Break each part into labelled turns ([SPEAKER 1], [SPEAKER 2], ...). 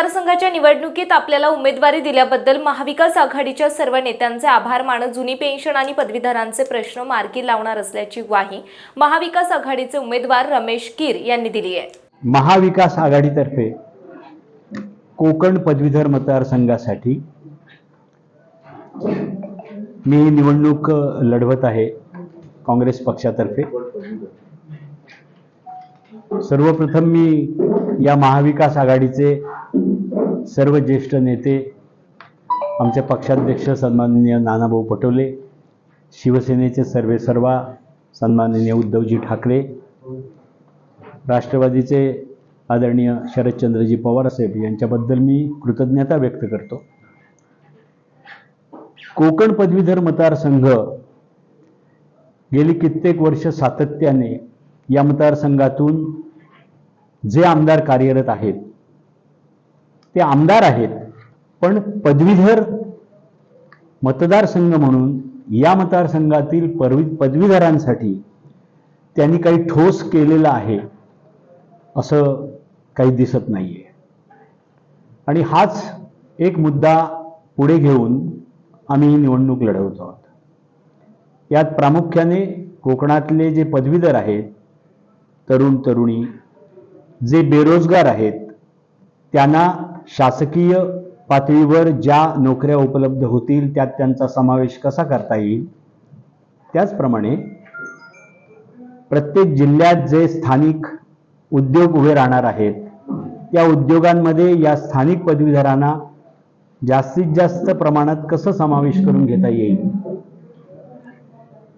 [SPEAKER 1] मतदारसंघाच्या निवडणुकीत आपल्याला उमेदवारी दिल्याबद्दल महाविकास आघाडीच्या सर्व नेत्यांचे आभार मानत जुनी पेन्शन आणि पदवीधरांचे प्रश्न मार्गी लावणार असल्याची ग्वाही महाविकास आघाडीचे उमेदवार रमेश कीर यांनी दिली आहे.
[SPEAKER 2] महाविकास आघाडीतर्फे कोकण पदवीधर मतदारसंघासाठी मी निवडणूक लढवत आहे काँग्रेस पक्षातर्फे. सर्वप्रथम मी या महाविकास आघाडीचे सर्व ज्येष्ठ नेते आमचे पक्षाध्यक्ष सन्माननीय नानाभाऊ पटोले शिवसेनेचे सर्वे सर्वा सन्माननीय उद्धवजी ठाकरे राष्ट्रवादीचे आदरणीय शरदचंद्रजी पवारसाहेब यांच्याबद्दल मी कृतज्ञता व्यक्त करतो. कोकण पदवीधर मतदारसंघ गेली कित्येक वर्ष सातत्याने या मतदारसंघातून जे आमदार कार्यरत आहेत ते आमदार आहेत. पण पदवीधर मतदारसंघ म्हणून या मतदारसंघातील परवी पदवीधरांसाठी त्यांनी काही ठोस केलेलं आहे असं काही दिसत नाही आहे आणि हाच एक मुद्दा पुढे घेऊन आम्ही निवडणूक लढवतो आहोत. यात प्रामुख्याने कोकणातले जे पदवीधर आहेत तरुण तरुणी जे बेरोजगार आहेत त्यांना शासकीय पातळीवर ज्या नोकऱ्या उपलब्ध होतील त्यात त्यांचा समावेश कसा करता येईल? त्याचप्रमाणे प्रत्येक जिल्ह्यात जे स्थानिक उद्योग उभे राहणार आहेत त्या उद्योगांमध्ये या स्थानिक पदवीधरांना जास्तीत जास्त प्रमाणात कसं समावेश करून घेता येईल?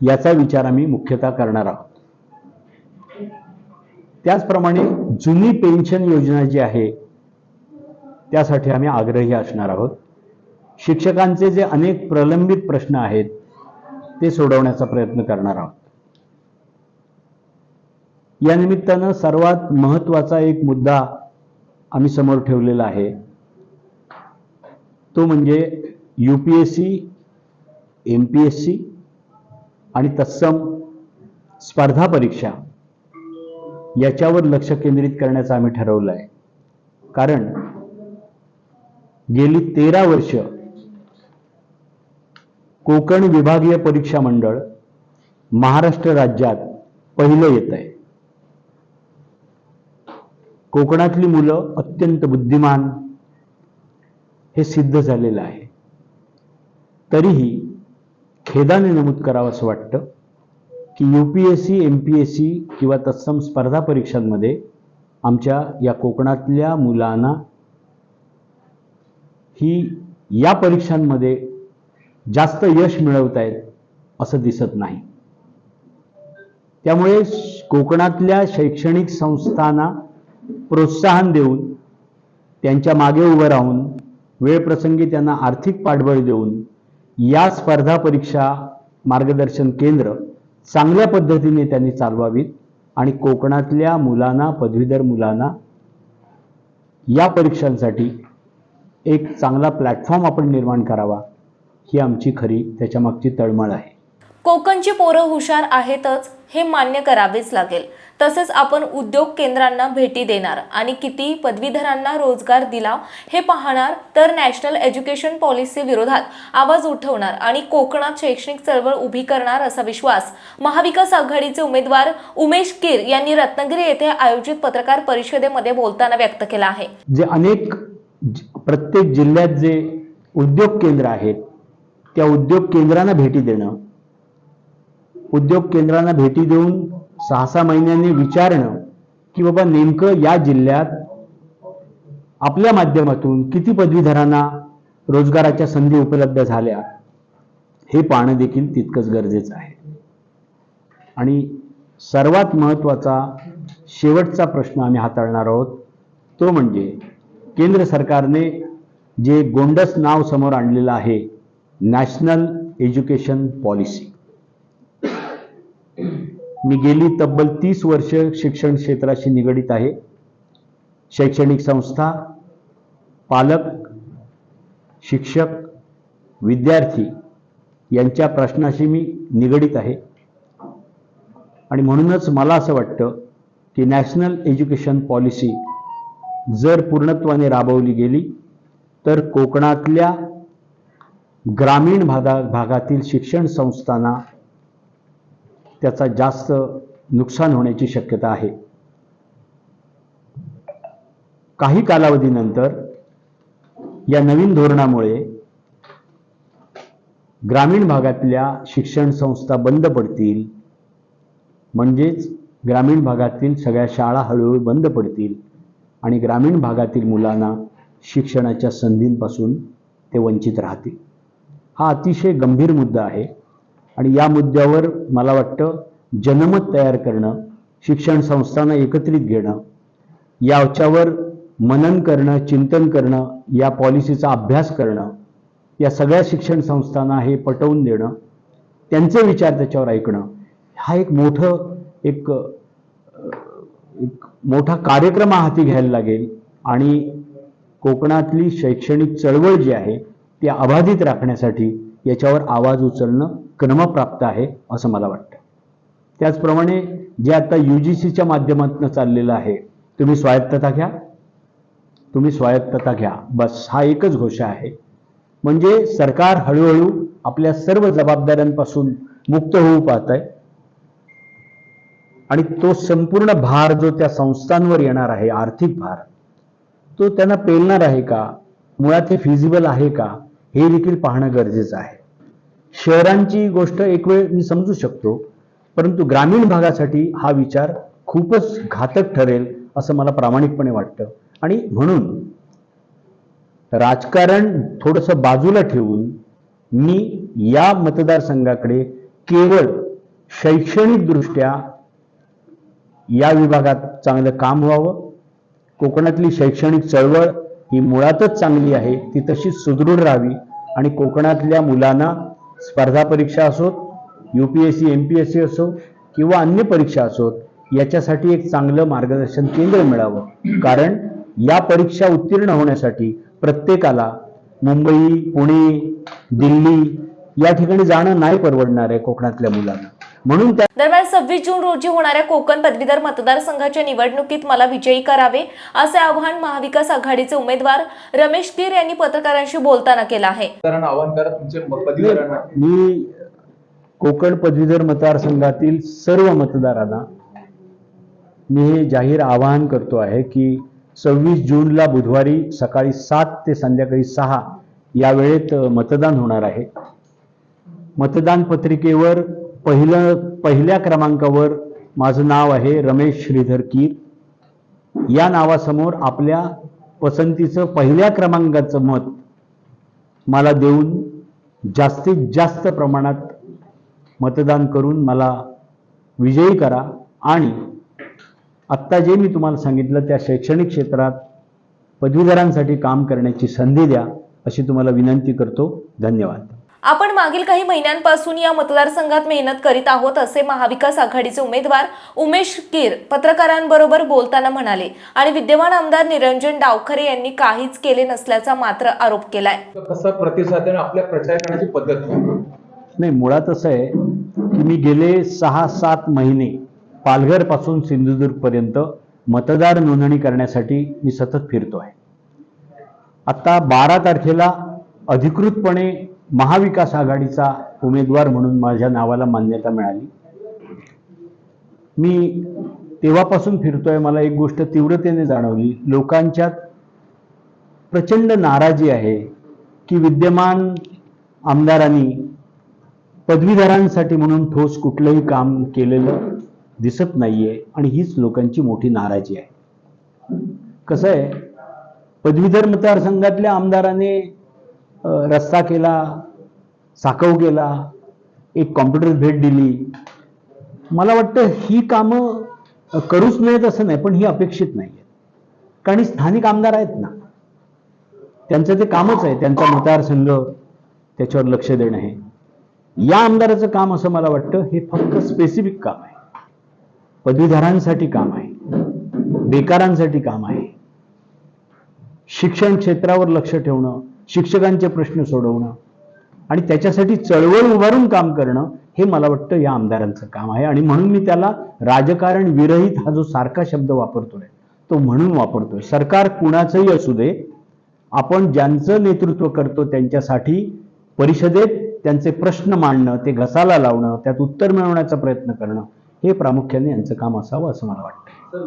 [SPEAKER 2] याचा विचार आम्ही मुख्यतः करणार आहोत. त्याचप्रमाणे जुनी पेन्शन योजना जी आहे त्यासाठी आम्ही आग्रही असणार आहोत. शिक्षकांचे जे अनेक प्रलंबित प्रश्न आहेत ते सोडवण्याचा प्रयत्न करणार आहोत. या निमित्तानं सर्वात महत्त्वाचा एक मुद्दा आम्ही समोर ठेवलेला आहे. तो म्हणजे U P S C M P S C आणि तत्सम स्पर्धा परीक्षा याच्यावर लक्ष केंद्रित करण्याचं आम्ही ठरवलं आहे कारण गेली तेरा वर्ष कोकण विभागीय परीक्षा मंडळ महाराष्ट्र राज्यात पहिलं येत आहे. कोकणातली मुलं अत्यंत बुद्धिमान हे सिद्ध झालेलं आहे. तरीही खेदाने नमूद करावं असं वाटतं की U P S C M P S C किंवा तत्सम स्पर्धा परीक्षांमध्ये आमच्या या कोकणातल्या मुलांना ही या परीक्षांमध्ये जास्त यश मिळवत आहेत असं दिसत नाही. त्यामुळे कोकणातल्या शैक्षणिक संस्थांना प्रोत्साहन देऊन त्यांच्या मागे उभं राहून वेळप्रसंगी त्यांना आर्थिक पाठबळ देऊन या स्पर्धा परीक्षा मार्गदर्शन केंद्र चांगल्या पद्धतीने त्यांनी चालवावीत आणि कोकणातल्या मुलांना पदवीधर मुलांना या परीक्षांसाठी एक चांगला प्लॅटफॉर्म आपण निर्माण करावा ही आमची खरी त्याच्यामागची तळमळ आहे.
[SPEAKER 1] कोकणची पोरं हुशार आहेतच हे मान्य करावेच लागेल. तसेच आपण उद्योग केंद्रांना भेटी देणार आणि किती पदवीधरांना रोजगार दिला हे पाहणार तर नॅशनल एज्युकेशन पॉलिसी विरोधात आवाज उठवणार आणि कोकणात शैक्षणिक चळवळ उभी करणार असा विश्वास महाविकास आघाडीचे उमेदवार उमेश कीर यांनी रत्नागिरी येथे आयोजित पत्रकार परिषदेमध्ये बोलताना व्यक्त केला आहे.
[SPEAKER 2] जे अनेक प्रत्येक जिल्ह्यात जे उद्योग केंद्र आहेत त्या उद्योग केंद्रांना भेटी देणं. उद्योग केंद्रांना भेटी देऊन सहा सहा महिन्यांनी विचारणं की बाबा नेमकं या जिल्ह्यात आपल्या माध्यमातून किती पदवीधरांना रोजगाराच्या संधी उपलब्ध झाल्या हे पाहणं देखील तितकंच गरजेचं आहे. आणि सर्वात महत्त्वाचा शेवटचा प्रश्न आम्ही हाताळणार आहोत तो म्हणजे केंद्र सरकारने जे गोंडस नाव समोर आणलेलं आहे नॅशनल एज्युकेशन पॉलिसी मी गेली तब्बल तीस वर्ष शिक्षण क्षेत्राशी निगडीत आहे. शैक्षणिक संस्था पालक शिक्षक विद्यार्थी यांच्या प्रश्नाशी मी निगडीत आहे. आणि म्हणूनच मला असं वाटतं की नॅशनल एज्युकेशन पॉलिसी जर पूर्णत्वाने राबवली गेली तर कोकणातल्या ग्रामीण भागा भागातील शिक्षण संस्थांना त्याचा जास्त नुकसान होण्याची शक्यता आहे. काही कालावधीनंतर या नवीन धोरणामुळे ग्रामीण भागातल्या शिक्षण संस्था बंद पडतील. म्हणजेच ग्रामीण भागातील सगळ्या शाळा हळूहळू बंद पडतील. आणि ग्रामीण भागातील मुलांना शिक्षणाच्या संधींपासून ते वंचित राहतील. हा अतिशय गंभीर मुद्दा आहे आणि या मुद्द्यावर मला वाटतं जनमत तयार करणं शिक्षण संस्थांना एकत्रित घेणं याच्यावर मनन करणं चिंतन करणं या पॉलिसीचा अभ्यास करणं या सगळ्या शिक्षण संस्थांना हे पटवून देणं त्यांचे विचार त्याच्यावर ऐकणं हा एक मोठं एक एक मोठा कार्यक्रम हाती घ्यायला लागेल आणि कोकणातली शैक्षणिक चळवळ जी आहे ती अबाधित राखण्यासाठी याच्यावर आवाज उचलणं क्रमप्राप्त आहे असं मला वाटतं. त्याचप्रमाणे जे आता यू जी सीच्या माध्यमातून चाललेलं आहे तुम्ही स्वायत्तता घ्या. तुम्ही स्वायत्तता घ्या. बस हा एकच घोषा आहे. म्हणजे सरकार हळूहळू आपल्या सर्व जबाबदाऱ्यांपासून मुक्त होऊ पाहत आहे आणि तो संपूर्ण भार जो त्या संस्थांवर येणार आहे आर्थिक भार तो त्यांना पेलणार आहे का? मुळात हे फिजिबल आहे का? हे देखील पाहणं गरजेचं आहे. शहरांची गोष्ट एक वेळ मी समजू शकतो परंतु ग्रामीण भागासाठी हा विचार खूपच घातक ठरेल असं मला प्रामाणिकपणे वाटतं. आणि म्हणून राजकारण थोडंसं बाजूला ठेवून मी या मतदारसंघाकडे केवळ शैक्षणिकदृष्ट्या या विभागात चांगलं काम व्हावं. कोकणातली शैक्षणिक चळवळ ही मुळातच चांगली आहे ती तशीच सुदृढ राहावी. आणि कोकणातल्या मुलांना स्पर्धा परीक्षा असोत U P S C M P S C असो किंवा अन्य परीक्षा असोत याच्यासाठी एक चांगलं मार्गदर्शन केंद्र मिळावं. कारण या परीक्षा उत्तीर्ण होण्यासाठी प्रत्येकाला मुंबई पुणे दिल्ली या ठिकाणी जाणं नाही परवडणार आहे कोकणातल्या मुलांना. म्हणून
[SPEAKER 1] दरम्यान सव्वीस जून रोजी होणाऱ्या कोकण पदवीधर मतदारसंघाच्या निवडणुकीत मला विजयी करावे असे आवाहन महाविकास आघाडीचे उमेदवार रमेश कीर यांनी पत्रकारांशी बोलताना केलं आहे.
[SPEAKER 3] मतदारांना आवाहन करा तुमचे म-
[SPEAKER 2] कोकण पदवीधर मतदारसंघातील सर्व मतदारांना मी हे जाहीर आवाहन करतो आहे की सव्वीस जूनला बुधवारी सकाळी सात ते संध्याकाळी सहा या वेळेत मतदान होणार आहे. मतदान पत्रिकेवर पहिलं पहिल्या क्रमांकावर माझं नाव आहे रमेश श्रीधर कीर. या नावासमोर आपल्या पसंतीचं पहिल्या क्रमांकाचं मत मला देऊन जास्तीत जास्त प्रमाणात मतदान करून मला विजयी करा. आणि आत्ता जे मी तुम्हाला सांगितलं त्या शैक्षणिक क्षेत्रात पदवीधरांसाठी काम करण्याची संधी द्या अशी तुम्हाला विनंती करतो. धन्यवाद.
[SPEAKER 1] आपण मागील काही महिन्यांपासून या मतदारसंघात मेहनत करीत आहोत असे महाविकास आघाडीचे उमेदवार उमेश कीर पत्रकारांबरोबर बोलताना म्हणाले. आणि विद्यमान आमदार निरंजन डावखरे यांनी काहीच केले नसल्याचा मात्र आरोप केलाय.
[SPEAKER 3] कसा प्रतिसाद आपल्या प्रचार करण्याची पद्धत?
[SPEAKER 2] नाही मुळात असं आहे की मी गेले सहा सात महिने पालघरपासून सिंधुदुर्ग पर्यंत मतदार नोंदणी करण्यासाठी मी सतत फिरतो आहे. आता बारा तारखेला अधिकृतपणे महाविकास आघाडीचा उमेदवार म्हणून माझ्या नावाला मान्यता मिळाली. मी तेव्हापासून फिरतोय मला एक गोष्ट तीव्रतेने जाणवली. लोकांच्यात प्रचंड नाराजी आहे की विद्यमान आमदारांनी पदवीधरांसाठी म्हणून ठोस कुठलंही काम केलेलं दिसत नाहीये आणि हीच लोकांची मोठी नाराजी आहे. कसं आहे? पदवीधर मतदारसंघातल्या आमदाराने रस्ता केला साकव केला एक कॉम्प्युटर भेट दिली. मला वाटतं ही कामं करूच नयेत असं नाही पण ही अपेक्षित नाही कारण स्थानिक आमदार आहेत ना. त्यांचं ते कामच आहे त्यांचा मतदारसंघ त्याच्यावर लक्ष देणं हे. या आमदाराचं काम असं मला वाटतं हे फक्त स्पेसिफिक काम आहे. पदवीधरांसाठी काम आहे. बेकारांसाठी काम आहे. शिक्षण क्षेत्रावर लक्ष ठेवणं शिक्षकांचे प्रश्न सोडवणं आणि त्याच्यासाठी चळवळ उभारून काम करणं हे मला वाटतं या आमदारांचं काम आहे. आणि म्हणून मी त्याला राजकारण विरहित हा जो सारखा शब्द वापरतोय तो म्हणून वापरतोय. सरकार कुणाचंही असू दे आपण ज्यांचं नेतृत्व करतो त्यांच्यासाठी परिषदेत त्यांचे प्रश्न मांडणं ते घसाला लावणं त्यात उत्तर मिळवण्याचा प्रयत्न करणं हे प्रामुख्याने यांचं काम असावं असं मला वाटतं